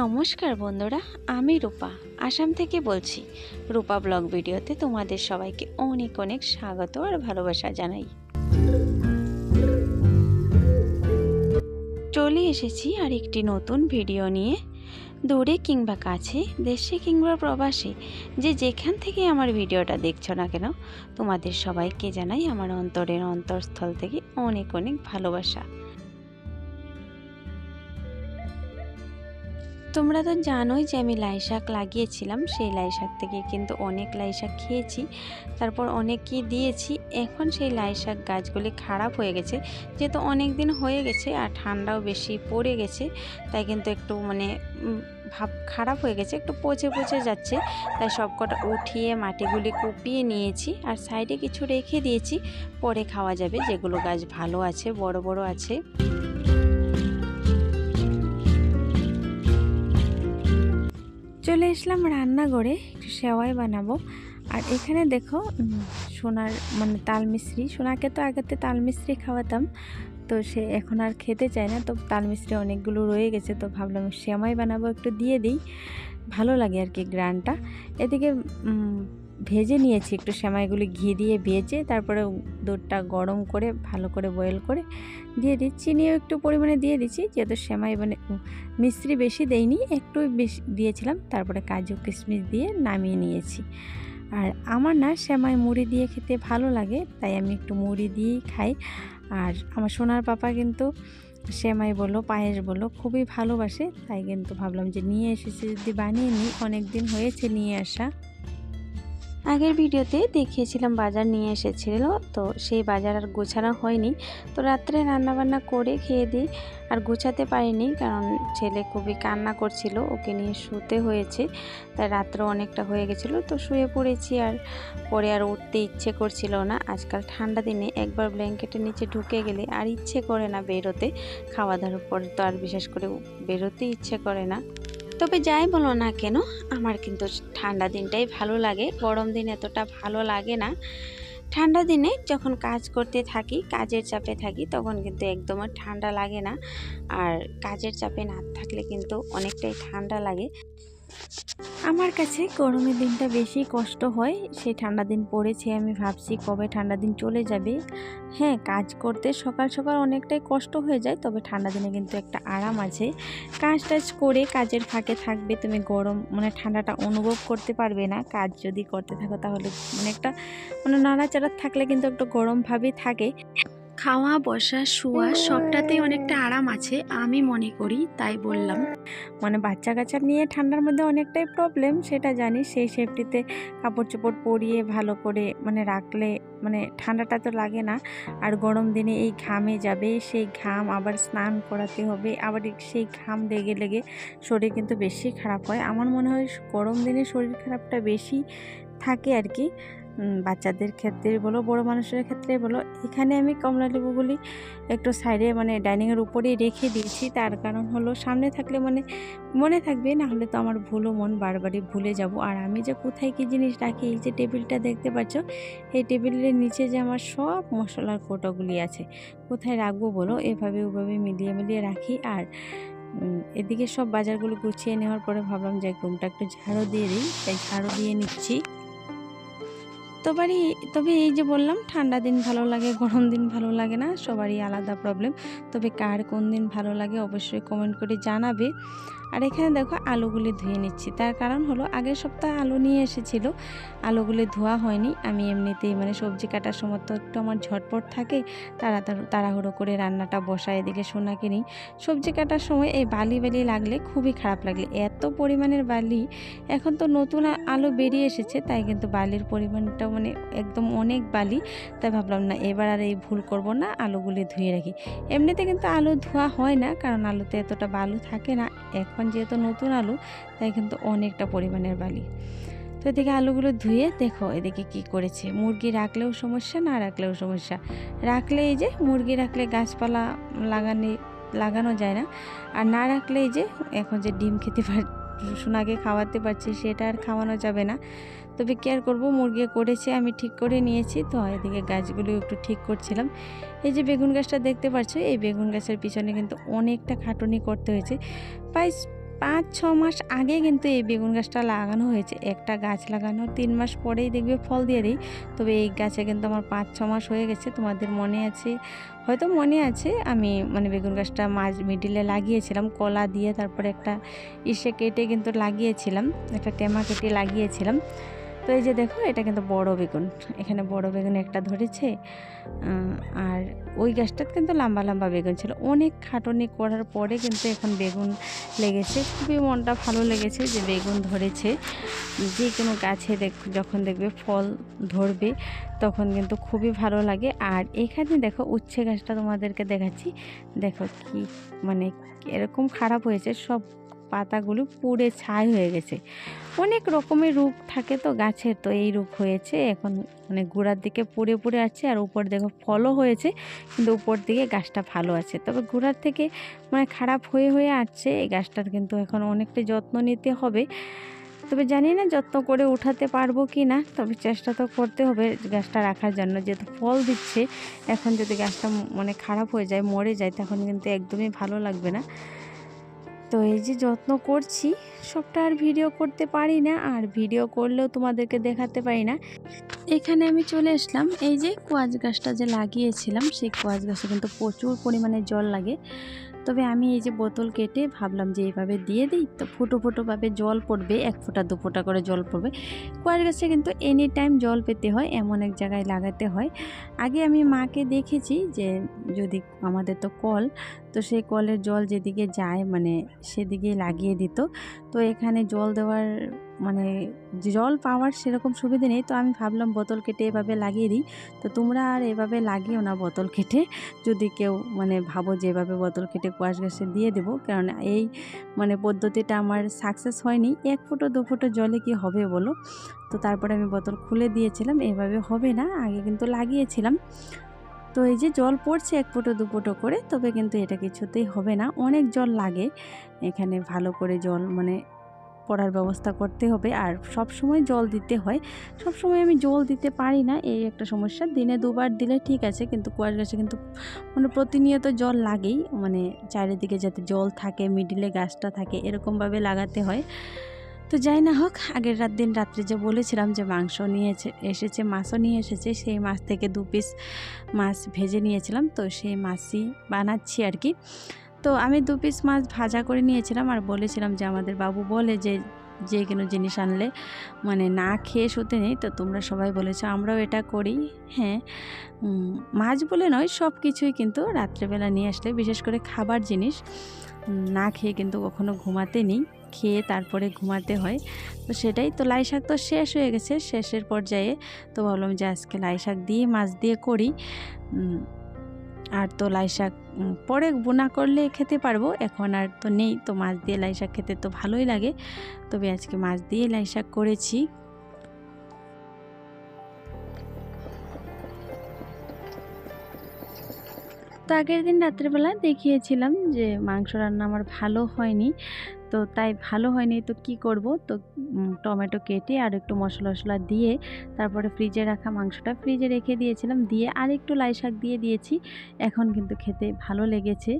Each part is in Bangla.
নমস্কার বন্ধুরা, আমি রূপা। আসাম থেকে বলছি, রূপা ব্লগ ভিডিওতে তোমাদের সবাইকে অনেক অনেক স্বাগত আর ভালোবাসা জানাই। চলে এসেছি আর একটি নতুন ভিডিও নিয়ে। দূরে কিংবা কাছে, দেশে কিংবা প্রবাসে, যে যেখান থেকে আমার ভিডিওটা দেখছ না কেন, তোমাদের সবাইকে জানাই আমার অন্তরের অন্তরস্থল থেকে অনেক অনেক ভালোবাসা। তোমরা তো জানোই যে আমি লাই শাক লাগিয়েছিলাম, সেই লাই শাক থেকে কিন্তু অনেক লাই শাক খেয়েছি, তারপর অনেককে দিয়েছি। এখন সেই লাই শাক গাছগুলি খারাপ হয়ে গেছে, যেহেতু অনেক দিন হয়ে গেছে আর ঠান্ডাও বেশি পড়ে গেছে, তাই কিন্তু একটু মানে ভাব খারাপ হয়ে গেছে, একটু পচে পচে যাচ্ছে। তাই সবকটা উঠিয়ে মাটিগুলি কুপিয়ে নিয়েছি আর সাইডে কিছু রেখে দিয়েছি, পরে খাওয়া যাবে যেগুলো গাছ ভালো আছে, বড় বড় আছে। চলে আসলাম রান্নাঘরে, একটু সেওয়াই বানাবো। আর এখানে দেখো সোনার মানে তাল মিশ্রি সোনাকে তো আগেতে তাল মিশ্রি খাওয়াতাম, তো সে এখন আর খেতে চায় না। তো তাল মিশ্রি অনেকগুলো রয়ে গেছে, তো ভাবলাম সেমাই বানাবো, একটু দিয়ে দিই। ভালো লাগে আর কি গ্রানটা। এদিকে ভেজে নিয়েছি। একটু সেমাইগুলি ঘি দিয়ে ভেজে তারপরে দুধটা গরম করে, ভালো করে বয়েল করে দিয়ে দিই চিনিও একটু পরিমাণে দিয়ে দিচ্ছি, যেহেতু সেমাই মানে মিশ্রি বেশি দেইনি, একটু বেশি দিয়েছিলাম, তারপরে কাজু কিশমিশ দিয়ে নামিয়ে নিয়েছি। আর আমার না সেমাই মুড়ি দিয়ে খেতে ভালো লাগে, তাই আমি একটু মুড়ি দিয়েই খাই। আর আমার সোনার পাপা কিন্তু সেমাই বলো, পায়েস বলো, খুবই ভালোবাসে, তাই কিন্তু ভাবলাম যে নিয়ে এসেছি যদি বানিয়ে নিই অনেক দিন হয়েছে নিয়ে আসা। আগের ভিডিওতে দেখিয়েছিলাম বাজার নিয়ে এসেছিল, তো সেই বাজার আর গোছানো হয়নি। তো রাত্রে রান্নাবান্না করে খেয়ে দিই, আর গোছাতে পারিনি কারণ ছেলে খুবই কান্না করছিল, ওকে নিয়ে শুতে হয়েছে। তাই রাত্র অনেকটা হয়ে গেছিল, তো শুয়ে পড়েছি আর পরে আর উঠতে ইচ্ছে করছিল না। আজকাল ঠান্ডা দিনে একবার ব্ল্যাঙ্কেটের নিচে ঢুকে গেলে আর ইচ্ছে করে না বেরোতে। খাওয়া দাওয়ার পরে তো আর বিশেষ করে বেরোতে ইচ্ছে করে না। তবে যাই বলো না কেন, আমার কিন্তু ঠান্ডা দিনটাই ভালো লাগে। গরম দিন এতটা ভালো লাগে না। ঠান্ডা দিনে যখন কাজ করতে থাকি, কাজের চাপে থাকি, তখন কিন্তু একদম ঠান্ডা লাগে না। আর কাজের চাপে না থাকলে কিন্তু অনেকটাই ঠান্ডা লাগে। আমার কাছে গরমের দিনটা বেশি কষ্ট হয় সেই ঠান্ডা দিন পড়েছে, আমি ভাবছি কবে ঠান্ডা দিন চলে যাবে। হ্যাঁ কাজ করতে সকাল সকাল অনেকটাই কষ্ট হয়ে যায়, তবে ঠান্ডা দিনে কিন্তু একটা আরাম আছে। কাজ টাজ করে কাজের ফাঁকে থাকবে, তুমি গরম মানে ঠান্ডাটা অনুভব করতে পারবে না। কাজ যদি করতে থাকো তাহলে মানে একটা মানে নাড়াচাড়া থাকলে কিন্তু একটু গরমভাবেই থাকে। খাওয়া, বসা, শোয়া সবটাতেই অনেকটা আরাম আছে, আমি মনে করি, তাই বললাম। মানে বাচ্চা কাচ্চা নিয়ে ঠান্ডার মধ্যে অনেকটাই প্রবলেম সেটা জানি সেই সেফটিতে কাপড় চোপড় পরিয়ে ভালো করে মানে রাখলে মানে ঠান্ডাটা তো লাগে না। আর গরম দিনে এই ঘামে যাবে, সেই ঘাম আবার স্নান করাতে হবে, আবার সেই ঘাম লেগে লেগে শরীর কিন্তু বেশি খারাপ হয়। আমার মনে হয় গরম দিনে শরীর খারাপটা বেশি থাকে আর কি। বাচ্চাদের ক্ষেত্রে বলো, বড় মানুষের ক্ষেত্রে বলো, এখানে আমি কমলা লেবুগুলি একটু সাইডে মানে ডাইনিংয়ের উপরেই রেখে দিয়েছি। তার কারণ হলো সামনে থাকলে মানে মনে থাকবে না হলে তো আমার ভুলও মন বারবারই ভুলে যাব। আর আমি যে কোথায় কী জিনিস রাখি, এই যে টেবিলটা দেখতে পাচ্ছ, এই টেবিলের নিচে যে আমার সব মশলার কোটাগুলি আছে, কোথায় রাখব বলো? এভাবে ওভাবে মিলিয়ে মিলিয়ে রাখি। আর এদিকে সব বাজারগুলো গুছিয়ে নেওয়ার পরে ভাবলাম যে রুমটা একটু ঝাড়ু দিয়ে দিই, তাই ঝাড়ু দিয়ে নিচ্ছি। তবে তবে এই যে বললাম, ঠান্ডা দিন ভালো লাগে, গরম দিন ভালো লাগে না, সবারই আলাদা প্রবলেম তবে কার কোন দিন ভালো লাগে অবশ্যই কমেন্ট করে জানাবে। আর এখানে দেখো, আলুগুলি ধুয়ে নিচ্ছি। তার কারণ হলো, আগের সপ্তাহে আলু নিয়ে এসেছিল, আলুগুলি ধোয়া হয়নি। আমি এমনিতেই মানে সবজি কাটার সময় তো একটু আমার ঝটপট থাকে, তাড়াতাড়ি, তাড়াহুড়ো করে রান্নাটা বসায় এদিকে সোনাকে নিই। সবজি কাটার সময় এই বালি বালি লাগলে খুবই খারাপ লাগলে। এত পরিমাণের বালি, এখন তো নতুন আলু বেরিয়ে এসেছে, তাই কিন্তু বালির পরিমাণটা মানে একদম অনেক বালি, তাই ভাবলাম না, এবার আর এই ভুল করব না, আলুগুলি ধুয়ে রাখি। এমনিতে কিন্তু আলু ধোয়া হয় না, কারণ আলুতে এতটা বালু থাকে না, এখন যেহেতু নতুন আলু, তাই কিন্তু অনেকটা পরিমাণের বালি। তো এদিকে আলুগুলো ধুয়ে দেখো এদিকে কি করেছে। মুরগি রাখলেও সমস্যা, না রাখলেও সমস্যা? রাখলে এই যে মুরগি রাখলে গাছপালা লাগানি, লাগানো যায় না, আর না রাখলে এই যে এখন যে ডিম খেতে পার সোনাকে খাওয়াতে পারছি, সেটা আর খাওয়ানো যাবে না। তবে কি আর করব, মুরগি করেছে, আমি ঠিক করে নিয়েছি। তো এদিকে গাছগুলো একটু ঠিক করছিলাম। এই যে বেগুন গাছটা দেখতে পাচ্ছ, এই বেগুন গাছের পিছনে কিন্তু অনেকটা খাটুনি করতে হয়েছে। প্রায় পাঁচ ছ মাস আগে কিন্তু এই বেগুন গাছটা লাগানো হয়েছে। একটা গাছ লাগানোর তিন মাস পরেই দেখবে ফল দিয়ে দিই। তবে এই গাছে কিন্তু আমার পাঁচ ছ মাস হয়ে গেছে, তোমাদের মনে আছে? হয়তো মনে আছে, আমি মানে বেগুন গাছটা মাঝ মিডিলে লাগিয়েছিলাম, কলা দিয়ে তারপরে একটা ইসে কেটে কিন্তু লাগিয়েছিলাম, একটা টেমা কেটে লাগিয়েছিলাম। তো এই যে দেখো, এটা কিন্তু বড় বেগুন। এখানে বড় বেগুন একটা ধরেছে আর ওই গাছটাতে কিন্তু লম্বা লম্বা বেগুন ছিল। অনেক খাটনি করার পরে কিন্তু এখন বেগুন লেগেছে। খুবই মনটা ভালো লেগেছে যে বেগুন ধরেছে। যে কোনো গাছে দেখ, যখন দেখবে ফল ধরবে, তখন কিন্তু খুবই ভালো লাগে। আর এখানে দেখো, উচ্ছে গাছটা তোমাদেরকে দেখাচ্ছি। দেখো কি মানে এরকম খারাপ হয়েছে, সব পাতাগুলো পুড়ে ছাই হয়ে গেছে। অনেক রকমের রূপ থাকে তো গাছের, তো এই রূপ হয়েছে। এখন মানে গোড়ার দিকে পুড়ে পুড়ে আছে আর উপর দেখো ফলও হয়েছে, কিন্তু উপর দিকে গাছটা ভালো আছে। তবে গোড়ার থেকে মানে খারাপ হয়ে হয়ে আসছে, এই গাছটার কিন্তু এখন অনেকটা যত্ন নিতে হবে। তবে জানি না যত্ন করে উঠাতে পারব কি না, তবে চেষ্টা তো করতে হবে গাছটা রাখার জন্য। যেহেতু ফল দিচ্ছে, এখন যদি গাছটা মানে খারাপ হয়ে যায়, মরে যায়, তখন কিন্তু একদমই ভালো লাগবে না। তো এই যে যত্ন করছি, সবটা আর ভিডিও করতে পারি না, আর ভিডিও করলেও তোমাদেরকে দেখাতে পারি না। এখানে আমি চলে আসলাম, এই যে কোয়াজ গাছটা যে লাগিয়েছিলাম, সেই কোয়াজ গাছে কিন্তু প্রচুর পরিমাণে জল লাগে। তবে আমি এই যে বোতল কেটে ভাবলাম যে এইভাবে দিয়ে দিই, তো ফুটো ফুটোভাবে জল পড়বে, এক ফোঁটা, দু ফোঁটা করে জল পড়বে। কোয়াজ গাছে কিন্তু এনি টাইম জল পেতে হয়, এমন এক জায়গায় লাগাতে হয়। আগে আমি মাকে দেখেছি যে যদি আমাদের তো কল, তো সেই কলের জল যেদিকে যায় মানে সেদিকে লাগিয়ে দিত। তো এখানে জল দেওয়ার মানে জল পাওয়ার সেরকম সুবিধা নেই। তো আমি ভাবলাম বোতল কেটে এভাবে লাগিয়ে দিই। তো তোমরা আর এভাবে লাগিও না বোতল কেটে। যদি কেউ মানে ভাবো যে এভাবে বোতল কেটে কোয়াশ গাছে দিয়ে দেবো, কারণ এই মানে পদ্ধতিটা আমার সাকসেস হয়নি। এক ফুটো, দু ফুটো জলে কি হবে বলো? তো তারপরে আমি বোতল খুলে দিয়েছিলাম, এভাবে হবে না, আগে কিন্তু লাগিয়েছিলাম। তো এই যে জল পড়ছে এক ফুটো, দু ফুটো করে, তবে কিন্তু এটা কিছুতেই হবে না। অনেক জল লাগে, এখানে ভালো করে জল মানে পড়ার ব্যবস্থা করতে হবে। আর সব সময় জল দিতে হয়। সব সময় আমি জল দিতে পারি না, এই একটা সমস্যা। দিনে দুবার দিলে ঠিক আছে, কিন্তু কুয়াশ গাছে কিন্তু মানে প্রতিনিয়ত জল লাগেই। মানে চারিদিকে যাতে জল থাকে মিডিলে গাছটা থাকে, এরকমভাবে লাগাতে হয়। তো যাই না হোক, আগের রাত দিন রাত্রে যে বলেছিলাম যে মাংস নিয়েছে এসেছে, মাছও নিয়ে এসেছে, সেই মাছ থেকে দু পিস মাছ ভেজে নিয়েছিলাম। তো সেই মাছই বানাচ্ছি আর কি। তো আমি দু পিস মাছ ভাজা করে নিয়েছিলাম আর বলেছিলাম যে আমাদের বাবু বলে যে যে কোনো জিনিস আনলে মানে না খেয়ে শুতে নেই। তো তোমরা সবাই বলেছ আমরাও এটা করি। হ্যাঁ মাছ বলে নয়, সব কিছুই কিন্তু রাত্রেবেলা নিয়ে আসলে, বিশেষ করে খাবার জিনিস না খেয়ে কিন্তু কখনো ঘুমাতে নেই। খেয়ে তারপরে ঘুমাতে হয়। তো সেটাই, তো লাই শাক তো শেষ হয়ে গেছে। শেষের পর্যায়ে তো ভাবলাম যে আজকে লাই শাক দিয়ে, মাছ দিয়ে করি। আর তো লাই শাক পরে বোনা করলে খেতে পারব। এখন আর তো নেই, তো মাছ দিয়ে লাই শাক খেতে তো ভালোই লাগে। তবে আজকে মাছ দিয়ে লাই শাক করেছি। তো আগের দিন রাত্রেবেলা দেখিয়েছিলাম যে মাংস রান্না আমার ভালো হয়নি। তো তাই ভালো হয়নি, তো কি করব? তো টমেটো কেটে আর একটু মশলা মশলা দিয়ে তারপরে ফ্রিজে রাখা মাংসটা ফ্রিজে রেখে দিয়েছিলাম। দিয়ে আর একটু লাই শাক দিয়ে দিয়েছি। এখন কিন্তু খেতে ভালো লেগেছে।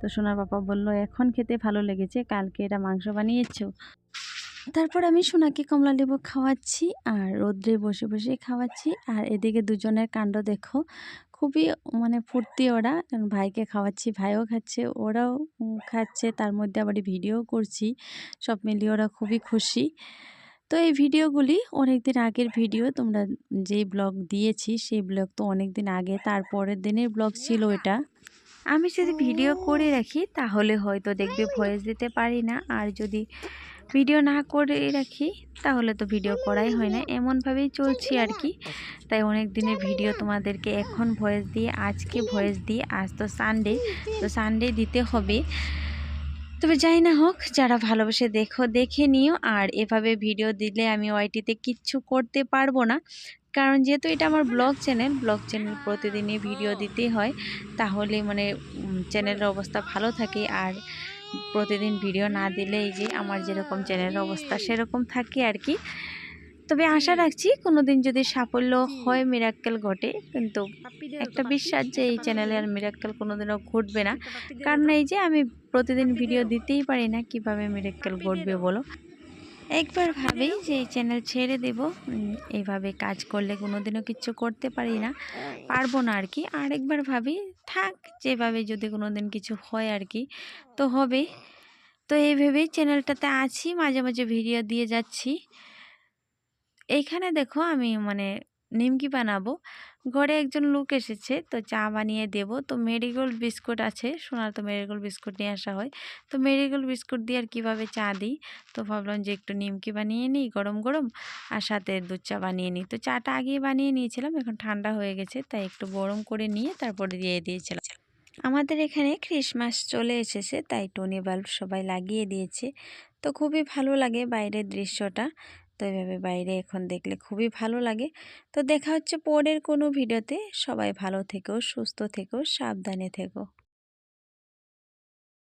তো সোনার বাবা বলল, এখন খেতে ভালো লেগেছে, কালকে এটা মাংস বানিয়েছো? তারপর আমি সোনাকে কমলা লেবু খাওয়াচ্ছি আর রোদ্রে বসে বসে খাওয়াচ্ছি। আর এদিকে দুজনের কাণ্ড দেখো, খুবই মানে ফুর্তি ওরা। কারণ ভাইকে খাওয়াচ্ছি, ভাইও খাচ্ছে, ওরাও খাচ্ছে, তার মধ্যে আবার ভিডিও করছি, সব মিলিয়ে ওরা খুবই খুশি। তো এই ভিডিওগুলি অনেক দিন আগের ভিডিও, তোমরা যে ব্লগ দিয়েছি, সেই ব্লগ তো অনেক দিন আগে, তারপরের দিনের ব্লগ ছিল এটা আমি যদি ভিডিও করে রাখি, তাহলে হয়তো দেখবে ভয়েস দিতে পারি না। আর যদি ভিডিও না করে রাখি, তাহলে তো ভিডিও করাই হয় না। এমনভাবেই চলছি আর কি। তাই অনেক দিনের ভিডিও তোমাদেরকে এখন ভয়েস দিয়ে, আজকে ভয়েস দিয়ে, আজ তো সানডে তো সানডে দিতে হবে। তবে যাই না হোক, যারা ভালোবেসে দেখো, দেখে নিও। আর এভাবে ভিডিও দিলে আমি ওয়াইটিতে কিচ্ছু করতে পারব না। কারণ যেহেতু এটা আমার ব্লগ চ্যানেল ব্লগ চ্যানেল প্রতিদিনই ভিডিও দিতে হয়, তাহলে মানে চ্যানেলের অবস্থা ভালো থাকে। আর প্রতিদিন ভিডিও না দিলে এই যে আমার যেরকম চ্যানেলের অবস্থা সেরকম থাকে আর কি। তবে আশা রাখছি কোনো দিন যদি সাফল্য হয় মিরাক্কেল ঘটে, কিন্তু একটা বিশ্বাস যে এই চ্যানেলে আর মিরাক্কেল কোনোদিনও ঘটবে না। কারণ এই যে আমি প্রতিদিন ভিডিও দিতেই পারি না, কীভাবে মিরাক্কেল ঘটবে বলো? একবার ভাবি যে এই চ্যানেল ছেড়ে দেব এইভাবে কাজ করলে কোনোদিনও কিছু করতে পারি না, পারব না আর কি। আর একবার ভাবি থাক যেভাবে যদি কোনো দিন কিছু হয় আর কি তো হবে। তো এইভাবেই চ্যানেলটাতে আছি মাঝে মাঝে ভিডিও দিয়ে যাচ্ছি। এইখানে দেখো আমি মানে নিমকি বানাবো। ঘরে একজন লোক এসেছে, তো চা বানিয়ে দেব। তো মেরিগোল্ড বিস্কুট আছে, সোনার তো মেরিগোল্ড বিস্কুট নিয়ে আসা হয়। তো মেরিগোল্ড বিস্কুট দিয়ে আর কীভাবে চা দিই? তো ভাবলাম যে একটু নিমকি বানিয়ে নিই, গরম গরম, আর সাথে দুধ চা বানিয়ে নিই। তো চাটা আগেই বানিয়ে নিয়েছিলাম, এখন ঠান্ডা হয়ে গেছে, তাই একটু গরম করে নিয়ে তারপরে দিয়ে দিয়েছিলাম। আমাদের এখানে ক্রিসমাস চলে এসেছে, তাই টনি বাল্ব সবাই লাগিয়ে দিয়েছে। তো খুবই ভালো লাগে বাইরের দৃশ্যটা। তো এভাবে বাইরে এখন দেখলে খুবই ভালো লাগে। তো দেখা হচ্ছে পরের কোনো ভিডিওতে। সবাই ভালো থেকো, সুস্থ থেকো, সাবধানে থেকো।